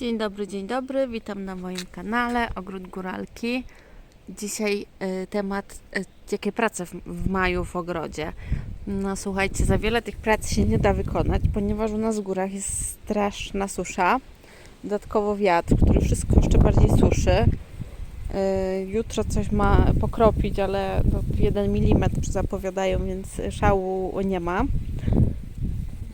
Dzień dobry, dzień dobry, witam na moim kanale Ogród Góralki. Dzisiaj y, temat, y, jakie prace w, w maju w ogrodzie. No słuchajcie, za wiele tych prac się nie da wykonać, ponieważ u nas w górach jest straszna susza. Dodatkowo wiatr, który wszystko jeszcze bardziej suszy. Y, jutro coś ma pokropić, ale no, 1 mm zapowiadają, więc szału nie ma.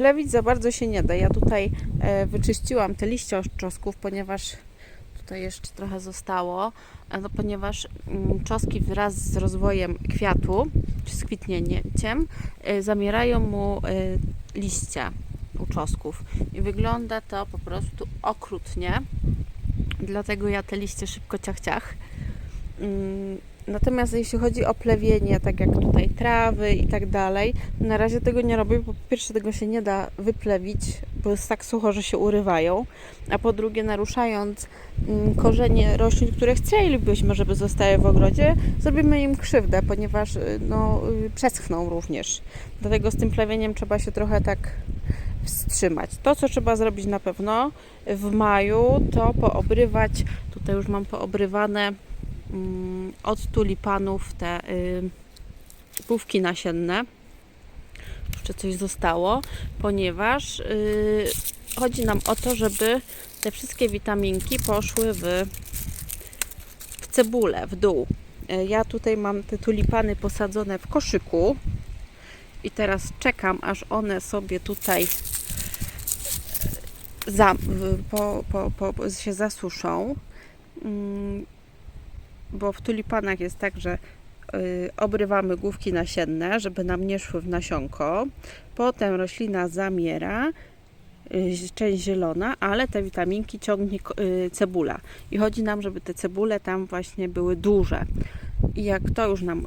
Plewić za bardzo się nie da. Ja tutaj e, wyczyściłam te liście oczosków, ponieważ tutaj jeszcze trochę zostało, e, no, ponieważ mm, czoski wraz z rozwojem kwiatu, czy z kwitnięciem, e, zamierają mu e, liście uczosków i wygląda to po prostu okrutnie. Dlatego ja te liście szybko ciach ciach. Natomiast jeśli chodzi o plewienie, tak jak tutaj trawy i tak dalej, na razie tego nie robię, bo po pierwsze tego się nie da wyplewić, bo jest tak sucho, że się urywają, a po drugie naruszając mm, korzenie roślin, które chcielibyśmy, żeby zostały w ogrodzie, zrobimy im krzywdę, ponieważ y, no, y, przeschną również. Dlatego z tym plewieniem trzeba się trochę tak wstrzymać. To, co trzeba zrobić na pewno w maju, to poobrywać, tutaj już mam poobrywane od tulipanów te y, główki nasienne. Jeszcze coś zostało, ponieważ y, chodzi nam o to, żeby te wszystkie witaminki poszły w, w cebulę, w dół. Y, Ja tutaj mam te tulipany posadzone w koszyku i teraz czekam, aż one sobie tutaj za, w- po, po, po, się zasuszą. Bo w tulipanach jest tak, że y, obrywamy główki nasienne, żeby nam nie szły w nasionko. Potem roślina zamiera, y, część zielona, ale te witaminki ciągnie y, cebula. I chodzi nam, żeby te cebule tam właśnie były duże. I jak to już nam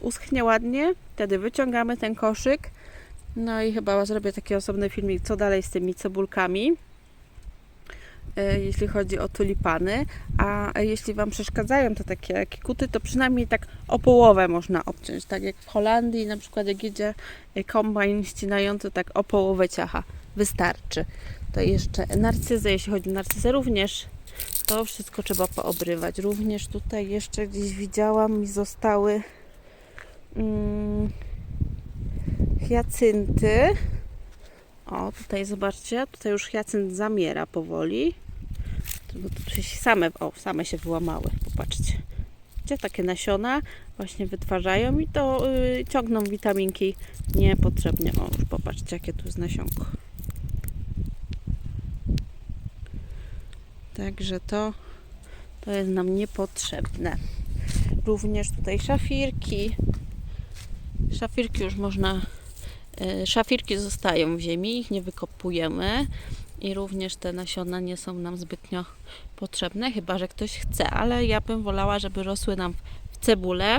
uschnie ładnie, wtedy wyciągamy ten koszyk. No i chyba zrobię taki osobny filmik, co dalej z tymi cebulkami jeśli chodzi o tulipany, a jeśli Wam przeszkadzają to takie kikuty, to przynajmniej tak o połowę można obciąć, tak jak w Holandii na przykład jak jedzie e, kombajn ścinający, tak o połowę ciacha wystarczy. To jeszcze narcyzę, jeśli chodzi o narcyzę również, to wszystko trzeba poobrywać. Również tutaj jeszcze gdzieś widziałam mi zostały mm, hiacynty. O, tutaj zobaczcie, tutaj już hiacynt zamiera powoli. Same, o, same się wyłamały, popatrzcie. Gdzie takie nasiona właśnie wytwarzają i to y, ciągną witaminki niepotrzebnie. O, już popatrzcie, jakie tu jest nasionko. Także to, to jest nam niepotrzebne. Również tutaj szafirki. Szafirki już można Szafirki zostają w ziemi, ich nie wykopujemy i również te nasiona nie są nam zbytnio potrzebne, chyba że ktoś chce, ale ja bym wolała, żeby rosły nam w cebulę.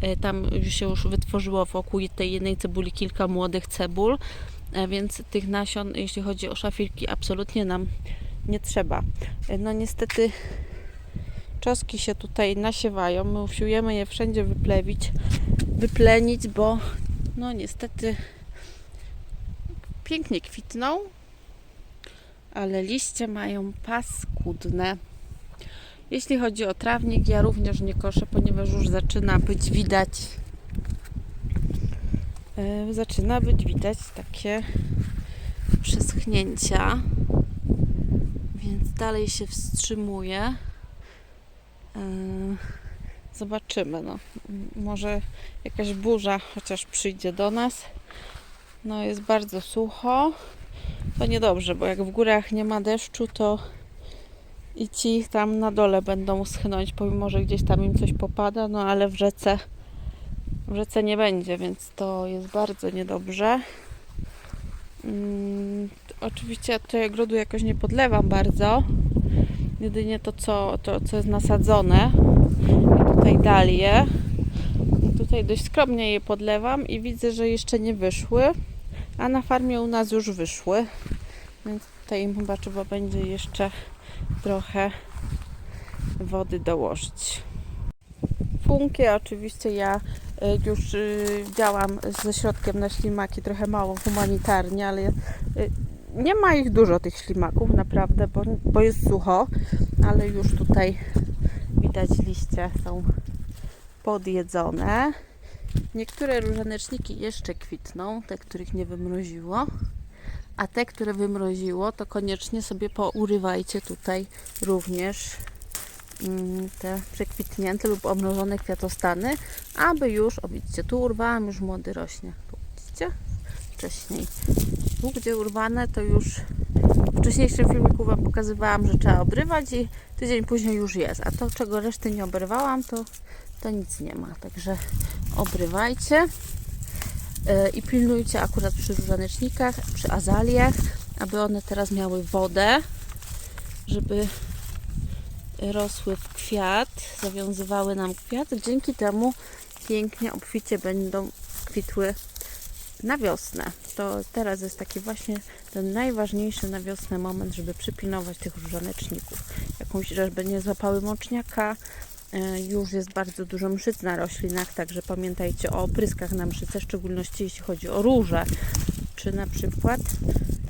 E, Tam się już wytworzyło wokół tej jednej cebuli kilka młodych cebul, e, więc tych nasion, jeśli chodzi o szafirki, absolutnie nam nie trzeba. No niestety czoski się tutaj nasiewają, my usiłujemy je wszędzie wyplewić, wyplenić, bo no niestety pięknie kwitną, ale liście mają paskudne. Jeśli chodzi o trawnik, ja również nie koszę, ponieważ już zaczyna być widać e, zaczyna być widać takie przeschnięcia, więc dalej się wstrzymuje. E, Zobaczymy, no. Może jakaś burza chociaż przyjdzie do nas. No jest bardzo sucho. To niedobrze, bo jak w górach nie ma deszczu, to i ci tam na dole będą schnąć, pomimo że gdzieś tam im coś popada, no ale w rzece w rzece nie będzie, więc to jest bardzo niedobrze. Mm, oczywiście ja tutaj ogrodu jakoś nie podlewam bardzo. Jedynie to, co, to, co jest nasadzone. I tutaj dalie. I tutaj dość skromnie je podlewam i widzę, że jeszcze nie wyszły, a na farmie u nas już wyszły, więc tutaj im chyba trzeba będzie jeszcze trochę wody dołożyć. Funkie oczywiście ja y, już y, działam ze środkiem na ślimaki trochę mało humanitarnie, ale y, nie ma ich dużo tych ślimaków, naprawdę, bo, bo jest sucho, ale już tutaj widać liście są podjedzone. Niektóre różaneczniki jeszcze kwitną, te, których nie wymroziło. A te, które wymroziło, to koniecznie sobie pourywajcie tutaj również mm, te przekwitnięte lub obmrożone kwiatostany, aby już, o widzicie, tu urwałam, już młody rośnie. Tu widzicie? Wcześniej. Tu, gdzie urwane, to już w wcześniejszym filmiku Wam pokazywałam, że trzeba obrywać i tydzień później już jest. A to, czego reszty nie obrywałam, to, to nic nie ma. Także obrywajcie. E, i pilnujcie akurat przy różanecznikach, przy azaliach, aby one teraz miały wodę, żeby rosły w kwiat, zawiązywały nam kwiat. Dzięki temu pięknie, obficie będą kwitły na wiosnę. To teraz jest taki właśnie ten najważniejszy na wiosnę moment, żeby przypilnować tych różaneczników. Jakąś, żeby nie złapały moczniaka, E, już jest bardzo dużo mszyc na roślinach, także pamiętajcie o opryskach na mszyce, w szczególności jeśli chodzi o róże. Czy na przykład,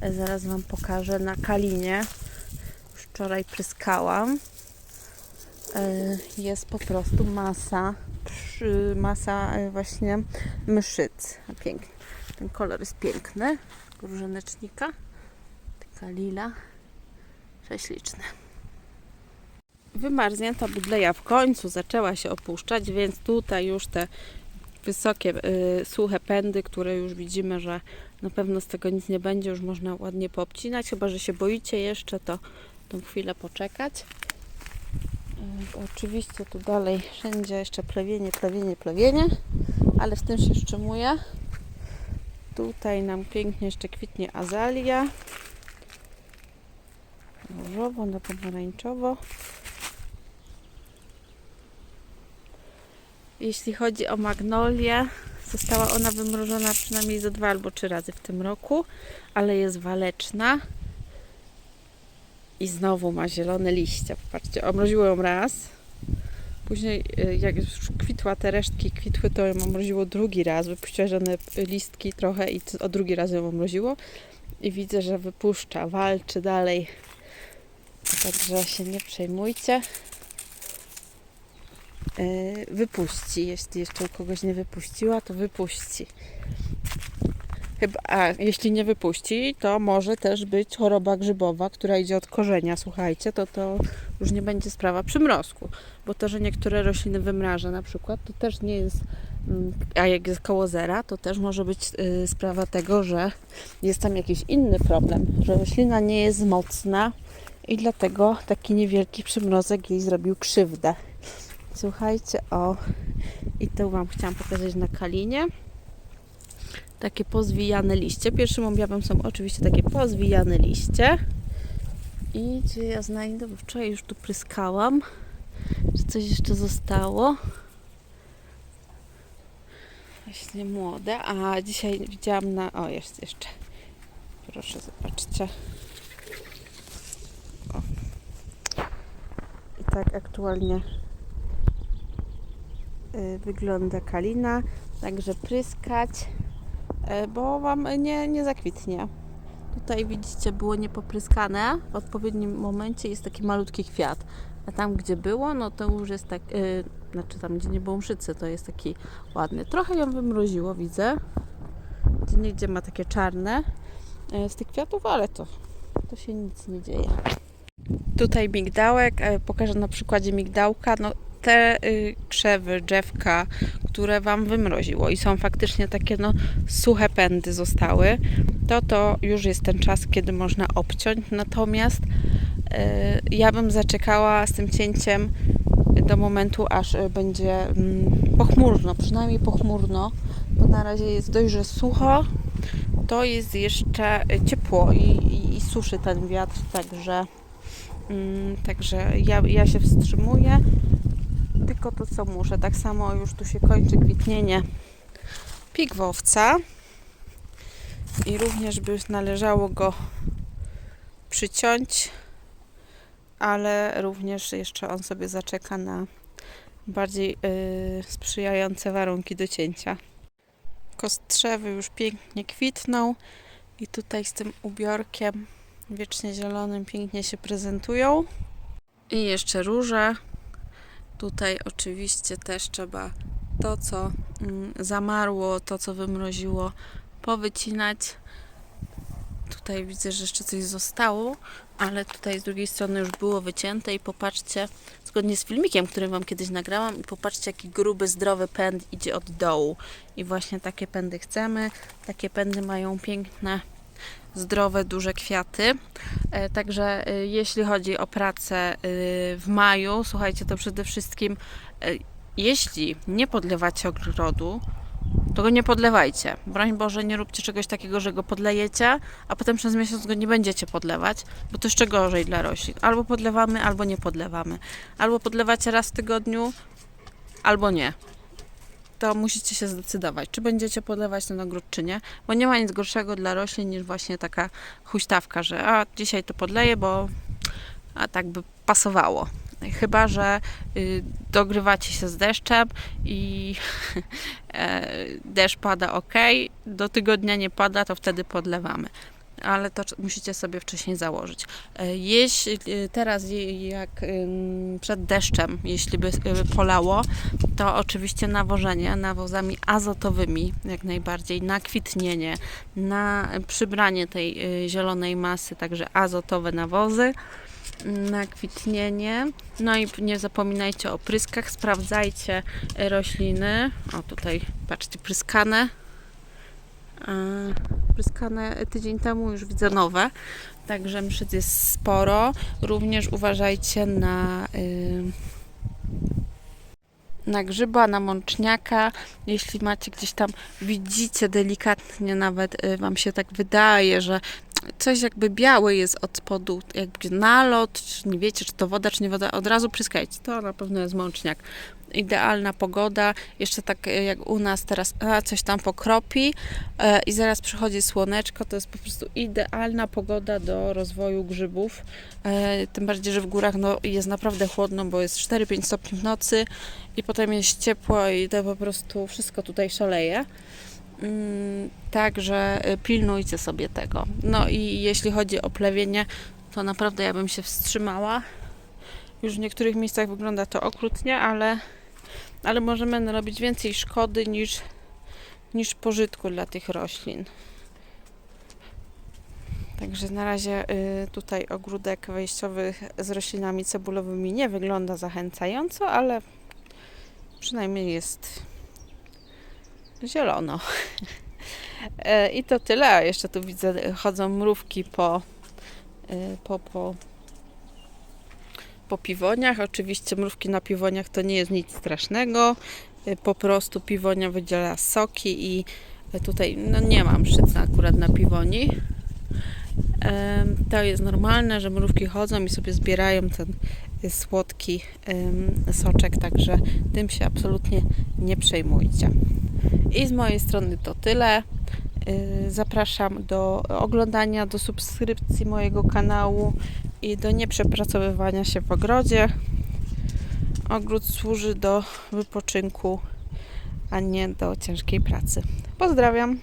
e, zaraz Wam pokażę, na kalinie, już wczoraj pryskałam, e, jest po prostu masa, masa właśnie mszyc. Pięknie. Ten kolor jest piękny, różanecznika, taka lila, prześliczne. Wymarznięta budleja w końcu zaczęła się opuszczać, więc tutaj już te wysokie, y, suche pędy, które już widzimy, że na pewno z tego nic nie będzie, już można ładnie poobcinać, chyba że się boicie jeszcze, to tą chwilę poczekać. Y, oczywiście tu dalej wszędzie jeszcze plewienie, plewienie, plewienie, ale w tym się wstrzymuje. Tutaj nam pięknie jeszcze kwitnie azalia. Różowo, na pomarańczowo. Jeśli chodzi o magnolię, została ona wymrożona przynajmniej za dwa albo trzy razy w tym roku, ale jest waleczna i znowu ma zielone liście. Popatrzcie, omroziło ją raz. Później, y, jak już kwitła te resztki, kwitły, to ją omroziło drugi raz. Wypuściła żadne listki trochę i o drugi raz ją omroziło. I widzę, że wypuszcza, walczy dalej. Także się nie przejmujcie. E, wypuści. Jeśli jeszcze u kogoś nie wypuściła, to wypuści. Chyba, a jeśli nie wypuści, to może też być choroba grzybowa, która idzie od korzenia. Słuchajcie, to to już nie będzie sprawa przymrozku, bo to, że niektóre rośliny wymraża na przykład, to też nie jest, mm, a jak jest koło zera, to też może być y, sprawa tego, że jest tam jakiś inny problem, że roślina nie jest mocna i dlatego taki niewielki przymrozek jej zrobił krzywdę. Słuchajcie, o i to Wam chciałam pokazać na kalinie. Takie pozwijane liście. Pierwszym objawem są oczywiście takie pozwijane liście. I gdzie ja znajdę, bo wczoraj już tu pryskałam. Czy coś jeszcze zostało? Właśnie młode. A dzisiaj widziałam na... O, jest jeszcze. Proszę, zobaczcie. O. I tak aktualnie wygląda kalina, także pryskać, y, bo Wam nie, nie zakwitnie. Tutaj widzicie, było niepopryskane. W odpowiednim momencie jest taki malutki kwiat. A tam, gdzie było, no to już jest tak, yy, znaczy tam, gdzie nie było mszycy, to jest taki ładny. Trochę ją wymroziło, widzę. Gdzie niegdzie ma takie czarne yy, z tych kwiatów, ale to, to się nic nie dzieje. Tutaj migdałek, yy, pokażę na przykładzie migdałka. No, te y, krzewy, drzewka, które Wam wymroziło i są faktycznie takie no, suche pędy zostały, to to już jest ten czas, kiedy można obciąć. Natomiast y, ja bym zaczekała z tym cięciem do momentu, aż y, będzie mm, pochmurno, przynajmniej pochmurno, bo na razie jest dość, że sucho, to jest jeszcze ciepło i, i, i suszy ten wiatr, także, mm, także ja, ja się wstrzymuję tylko to, co muszę. Tak samo już tu się kończy kwitnienie pigwowca i również by należało go przyciąć, ale również jeszcze on sobie zaczeka na bardziej yy, sprzyjające warunki do cięcia. Kostrzewy już pięknie kwitną. I tutaj z tym ubiorkiem wiecznie zielonym pięknie się prezentują. I jeszcze róże. Tutaj oczywiście też trzeba to, co mm, zamarło, to, co wymroziło, powycinać. Tutaj widzę, że jeszcze coś zostało, ale tutaj z drugiej strony już było wycięte i popatrzcie, zgodnie z filmikiem, który Wam kiedyś nagrałam, i popatrzcie, jaki gruby, zdrowy pęd idzie od dołu. I właśnie takie pędy chcemy. Takie pędy mają piękne, zdrowe, duże kwiaty. E, Także e, jeśli chodzi o pracę e, w maju, słuchajcie, to przede wszystkim jeśli nie podlewacie ogrodu, to go nie podlewajcie. Broń Boże, nie róbcie czegoś takiego, że go podlejecie, a potem przez miesiąc go nie będziecie podlewać, bo to jeszcze gorzej dla roślin. Albo podlewamy, albo nie podlewamy. Albo podlewacie raz w tygodniu, albo nie. To musicie się zdecydować, czy będziecie podlewać ten ogród, czy nie, bo nie ma nic gorszego dla roślin niż właśnie taka huśtawka, że a dzisiaj to podleję, bo a tak by pasowało. Chyba, że y, dogrywacie się z deszczem i e, deszcz pada ok, do tygodnia nie pada, to wtedy podlewamy. Ale to musicie sobie wcześniej założyć. E, Jeśli e, teraz, jak przed deszczem, jeśli by y, polało, to oczywiście nawożenie nawozami azotowymi, jak najbardziej, na kwitnienie, na przybranie tej y, zielonej masy, także azotowe nawozy na kwitnienie. No i nie zapominajcie o pryskach, sprawdzajcie rośliny. O tutaj, patrzcie, pryskane. E, Pryskane tydzień temu już widzę nowe, także mszyc jest sporo. Również uważajcie na y, na grzyba, na mączniaka. Jeśli macie gdzieś tam, widzicie delikatnie nawet, y, Wam się tak wydaje, że coś jakby białe jest od spodu, jakby nalot, czy nie wiecie, czy to woda, czy nie woda, od razu pryskajcie. To na pewno jest mączniak. Idealna pogoda, jeszcze tak e, jak u nas teraz a, coś tam pokropi e, i zaraz przychodzi słoneczko, to jest po prostu idealna pogoda do rozwoju grzybów. E, tym bardziej, że w górach no, jest naprawdę chłodno, bo jest 4-5 stopni w nocy i potem jest ciepło i to po prostu wszystko tutaj szaleje. Mm, Także y, pilnujcie sobie tego. No i jeśli chodzi o plewienie, to naprawdę ja bym się wstrzymała. Już w niektórych miejscach wygląda to okrutnie, ale, ale możemy narobić więcej szkody niż, niż pożytku dla tych roślin. Także na razie y, tutaj ogródek wejściowy z roślinami cebulowymi nie wygląda zachęcająco, ale przynajmniej jest zielono. E, I to tyle. Jeszcze tu widzę, chodzą mrówki po, e, po, po, po piwoniach. Oczywiście mrówki na piwoniach to nie jest nic strasznego. E, Po prostu piwonia wydziela soki i tutaj no nie mam szyca akurat na piwoni. To jest normalne, że mrówki chodzą i sobie zbierają ten słodki soczek, także tym się absolutnie nie przejmujcie. I z mojej strony to tyle. Y, Zapraszam do oglądania, do subskrypcji mojego kanału i do nieprzepracowywania się w ogrodzie. Ogród służy do wypoczynku, a nie do ciężkiej pracy. Pozdrawiam.